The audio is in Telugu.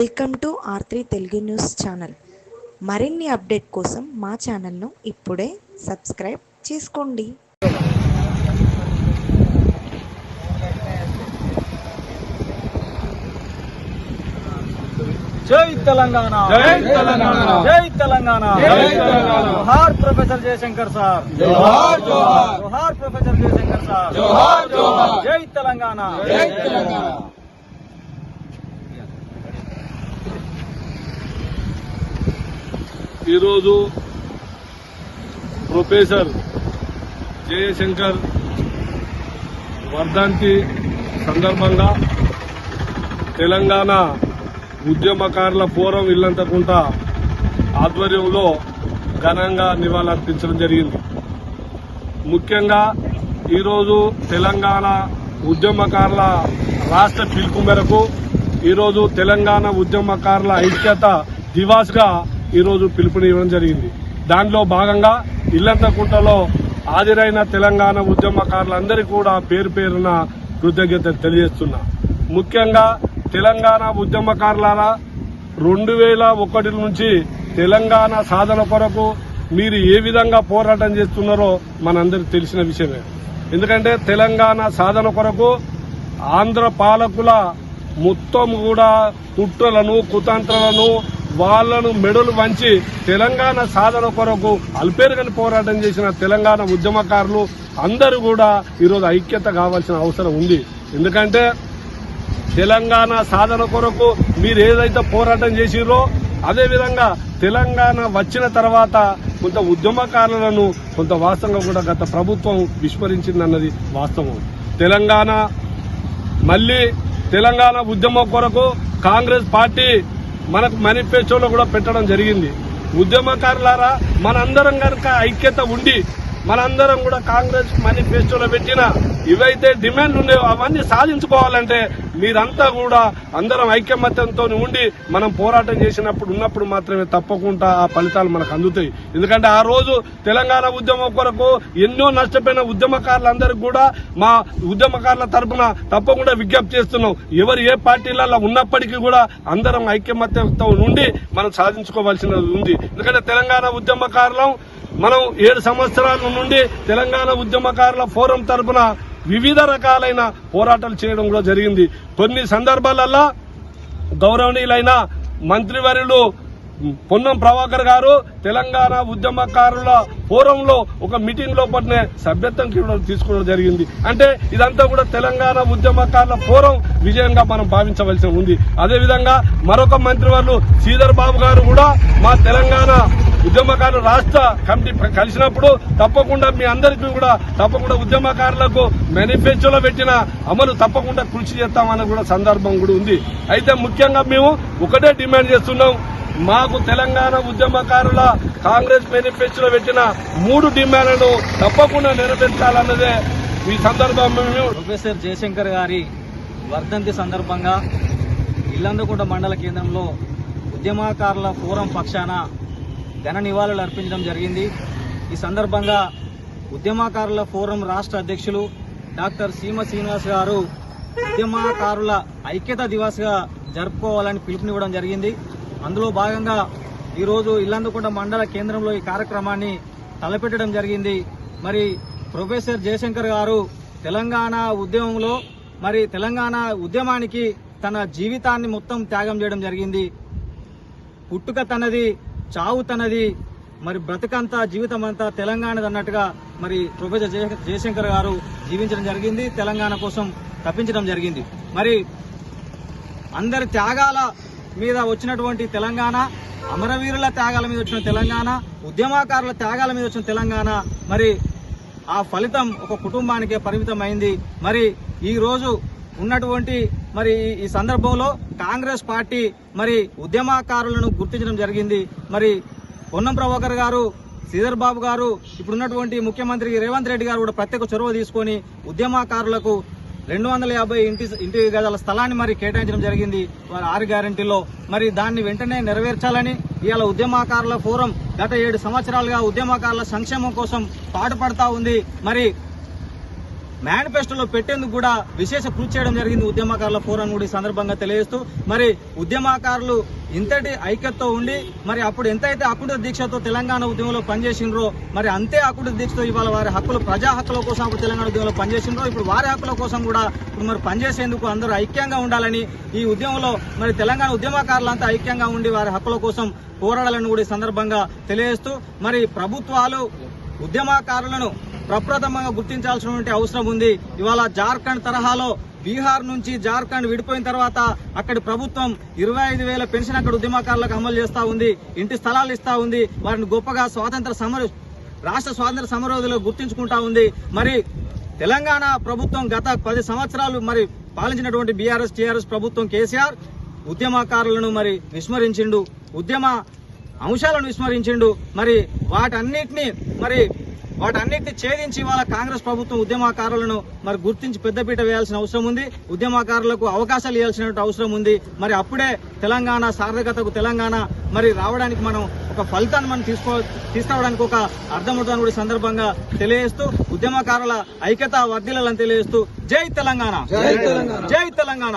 Welcome to R three Telugu news channel. మరిన్ని అప్డేట్ కోసం మా ఛానల్ను ఇప్పుడే సబ్స్క్రైబ్ చేసుకోండి. జై తెలంగాణ! జై తెలంగాణ. జై తెలంగాణ! జై తెలంగాణ. జోహార్ ప్రొఫెసర్ జయశంకర్ సార్! జోహార్ జోహార్! జోహార్ ప్రొఫెసర్ జయశంకర్ సార్! జోహార్ జోహార్! జై తెలంగాణ! జై తెలంగాణ! ఈరోజు ప్రొఫెసర్ జయశంకర్ వర్ధంతి సందర్భంగా తెలంగాణ ఉద్యమకారుల ఫోరం ఇల్లంతకుంట ఆధ్వర్యంలో ఘనంగా నివాళులర్పించడం జరిగింది. ముఖ్యంగా ఈరోజు తెలంగాణ ఉద్యమకారుల రాష్ట్ర పిలుపు మేరకు ఈరోజు తెలంగాణ ఉద్యమకారుల ఐక్యత దివాస్గా ఈరోజు పిలుపునివ్వడం జరిగింది. దానిలో భాగంగా ఇల్లంతకుంటలో హాజరైన తెలంగాణ ఉద్యమకారులందరికీ కూడా పేరు పేరున కృతజ్ఞత తెలియజేస్తున్నా. ముఖ్యంగా తెలంగాణ ఉద్యమకారులారా రెండు వేల ఒకటి నుంచి తెలంగాణ సాధన కొరకు మీరు ఏ విధంగా పోరాటం చేస్తున్నారో మనందరికి తెలిసిన విషయమే. ఎందుకంటే తెలంగాణ సాధన కొరకు ఆంధ్ర పాలకుల మొత్తం కూడా కుట్రలను కుతంత్రాలను వాళ్ళను మెడలు వంచి తెలంగాణ సాధన కొరకు అల్పేరుగని పోరాటం చేసిన తెలంగాణ ఉద్యమకారులు అందరూ కూడా ఈరోజు ఐక్యత కావాల్సిన అవసరం ఉంది. ఎందుకంటే తెలంగాణ సాధన కొరకు మీరు ఏదైతే పోరాటం చేసిరో అదేవిధంగా తెలంగాణ వచ్చిన తర్వాత కొంత ఉద్యమకారులను కొంత వాస్తవంగా కూడా గత ప్రభుత్వం విస్మరించిందన్నది వాస్తవం. తెలంగాణ మళ్ళీ తెలంగాణ ఉద్యమం కొరకు కాంగ్రెస్ పార్టీ మనకు మేనిఫెస్టోలో కూడా పెట్టడం జరిగింది. ఉద్యమకారులారా మనందరం కనుక ఐక్యత ఉండి మనందరం కూడా కాంగ్రెస్ మేనిఫెస్టోలో పెట్టిన ఇవైతే డిమాండ్ ఉన్నాయో అవన్నీ సాధించుకోవాలంటే మీరంతా కూడా అందరం ఐక్యమత్యంతో ఉండి మనం పోరాటం చేసినప్పుడు ఉన్నప్పుడు మాత్రమే తప్పకుండా ఆ ఫలితాలు మనకు అందుతాయి. ఎందుకంటే ఆ రోజు తెలంగాణ ఉద్యమం కొరకు ఎన్నో నష్టపోయిన ఉద్యమకారులందరికీ కూడా మా ఉద్యమకారుల తరపున తప్పకుండా విజ్ఞప్తి చేస్తున్నాం. ఎవరు ఏ పార్టీలలో ఉన్నప్పటికీ కూడా అందరం ఐక్యమత్యంతో ఉండి మనం సాధించుకోవాల్సినది ఉంది. ఎందుకంటే తెలంగాణ ఉద్యమకారులం మనం ఏడు సంవత్సరాల నుండి తెలంగాణ ఉద్యమకారుల ఫోరం తరపున వివిధ రకాలైన పోరాటాలు చేయడం కూడా జరిగింది. కొన్ని సందర్భాలలో గౌరవనీయులైన మంత్రివర్యులు పొన్నం ప్రభాకర్ గారు తెలంగాణ ఉద్యమకారుల ఫోరంలో ఒక మీటింగ్లో సభ్యత్వం తీసుకోవడం జరిగింది. అంటే ఇదంతా కూడా తెలంగాణ ఉద్యమకారుల ఫోరం విజయంగా మనం భావించవలసి ఉంది. అదేవిధంగా మరొక మంత్రివర్లు శ్రీధర్ బాబు గారు కూడా మా తెలంగాణ ఉద్యమకారులు రాష్ట్ర కమిటీ కలిసినప్పుడు తప్పకుండా మీ అందరికీ కూడా తప్పకుండా ఉద్యమకారులకు మేనిఫెస్టోలో పెట్టిన అమలు తప్పకుండా కృషి చేస్తామని కూడా సందర్భం కూడా ఉంది. అయితే ముఖ్యంగా మేము ఒకటే డిమాండ్ చేస్తున్నాం. మాకు తెలంగాణ ఉద్యమకారుల కాంగ్రెస్ మేనిఫెస్టోలో పెట్టిన మూడు డిమాండ్లను తప్పకుండా నెరవేర్చాలన్నదే ఈ సందర్భంగా మేము ప్రొఫెసర్ జయశంకర్ గారి వర్ధంతి సందర్భంగా ఇల్లందుకుంట మండల కేంద్రంలో ఉద్యమకారుల ఫోరం పక్షాన ఘన నివాళులు అర్పించడం జరిగింది. ఈ సందర్భంగా ఉద్యమకారుల ఫోరం రాష్ట్ర అధ్యక్షులు డాక్టర్ సీమ శ్రీనివాస్ గారు ఉద్యమకారుల ఐక్యత దివాస్గా జరుపుకోవాలని పిలుపునివ్వడం జరిగింది. అందులో భాగంగా ఈరోజు ఇల్లందుకుంట మండల కేంద్రంలో ఈ కార్యక్రమాన్ని తలపెట్టడం జరిగింది. మరి ప్రొఫెసర్ జయశంకర్ గారు తెలంగాణ ఉద్యమంలో మరి తెలంగాణ ఉద్యమానికి తన జీవితాన్ని మొత్తం త్యాగం చేయడం జరిగింది. పుట్టుక తనది చావు తనది మరి బ్రతకంతా జీవితం అంతా తెలంగాణది అన్నట్టుగా మరి ప్రొఫెసర్ జయ జయశంకర్ గారు జీవించడం జరిగింది తెలంగాణ కోసం తప్పించడం జరిగింది. మరి అందరి త్యాగాల మీద వచ్చినటువంటి తెలంగాణ అమరవీరుల త్యాగాల మీద వచ్చిన తెలంగాణ ఉద్యమకారుల త్యాగాల మీద వచ్చిన తెలంగాణ మరి ఆ ఫలితం ఒక కుటుంబానికే పరిమితమైంది. మరి ఈ రోజు ఉన్నటువంటి మరి ఈ- సందర్భంలో కాంగ్రెస్ పార్టీ మరి ఉద్యమకారులను గుర్తించడం జరిగింది. మరి పొన్నం ప్రభాకర్ గారు శ్రీధర్ బాబు గారు ఇప్పుడున్నటువంటి ముఖ్యమంత్రి రేవంత్ రెడ్డి గారు కూడా ప్రత్యేక చొరవ తీసుకొని ఉద్యమకారులకు రెండు వందల యాభై ఇంటి ఇంటి గదాల స్థలాన్ని మరి కేటాయించడం జరిగింది వారి ఆరు గ్యారంటీలో మరి దాన్ని వెంటనే నెరవేర్చాలని ఇవాళ ఉద్యమకారుల ఫోరం గత ఏడు సంవత్సరాలుగా ఉద్యమకారుల సంక్షేమం కోసం పాటుపడతా ఉంది. మరి మేనిఫెస్టోలో పెట్టేందుకు కూడా విశేష కృషి చేయడం జరిగింది ఉద్యమకారుల ఫోరం కూడా ఈ సందర్భంగా తెలియజేస్తూ. మరి ఉద్యమకారులు ఇంతటి ఐక్యతతో ఉండి మరి అప్పుడు ఎంతైతే అకుంఠ దీక్షతో తెలంగాణ ఉద్యమంలో పనిచేసిండ్రో మరి అంతే అకుంఠ దీక్షతో ఇవాళ వారి హక్కులు ప్రజా హక్కుల కోసం అప్పుడు తెలంగాణ ఉద్యమంలో పనిచేసిండ్రో ఇప్పుడు వారి హక్కుల కోసం కూడా ఇప్పుడు మరి పనిచేసేందుకు అందరూ ఐక్యంగా ఉండాలని ఈ ఉద్యమంలో మరి తెలంగాణ ఉద్యమకారులంతా ఐక్యంగా ఉండి వారి హక్కుల కోసం పోరాడాలని కూడా ఈ సందర్భంగా తెలియజేస్తూ. మరి ప్రభుత్వాలు ఉద్యమకారులను ప్రప్రథమంగా గుర్తించాల్సినటువంటి అవసరం ఉంది. ఇవాళ జార్ఖండ్ తరహాలో బీహార్ నుంచి జార్ఖండ్ విడిపోయిన తర్వాత అక్కడి ప్రభుత్వం ఇరవై ఐదు వేల పెన్షన్ అక్కడ ఉద్యమకారులకు అమలు చేస్తా ఉంది. ఇంటి స్థలాలు ఇస్తా ఉంది. వారిని గొప్పగా స్వాతంత్ర సమర రాష్ట్ర స్వాతంత్ర సమరోధులు గుర్తించుకుంటా ఉంది. మరి తెలంగాణ ప్రభుత్వం గత పది సంవత్సరాలు మరి పాలించినటువంటి బీఆర్ఎస్ టీఆర్ఎస్ ప్రభుత్వం కేసీఆర్ ఉద్యమకారులను మరి విస్మరించిండు. ఉద్యమ అంశాలను విస్మరించిండు. మరి వాటన్నిటిని మరి వాటన్నిటిని ఛేదించి వాళ్ళ కాంగ్రెస్ ప్రభుత్వం ఉద్యమకారులను మరి గుర్తించి పెద్దపీట వేయాల్సిన అవసరం ఉంది. ఉద్యమకారులకు అవకాశాలు ఇవ్వాల్సిన అవసరం ఉంది. మరి అప్పుడే తెలంగాణ సార్థకతకు తెలంగాణ మరి రావడానికి మనం ఒక ఫలితాన్ని మనం తీసుకో తీసుకురావడానికి ఒక అర్థమవుతాను కూడా సందర్భంగా తెలియజేస్తూ ఉద్యమకారుల ఐక్యత వర్ధిల్లాలని తెలియజేస్తూ జై తెలంగాణ! జై తెలంగాణ!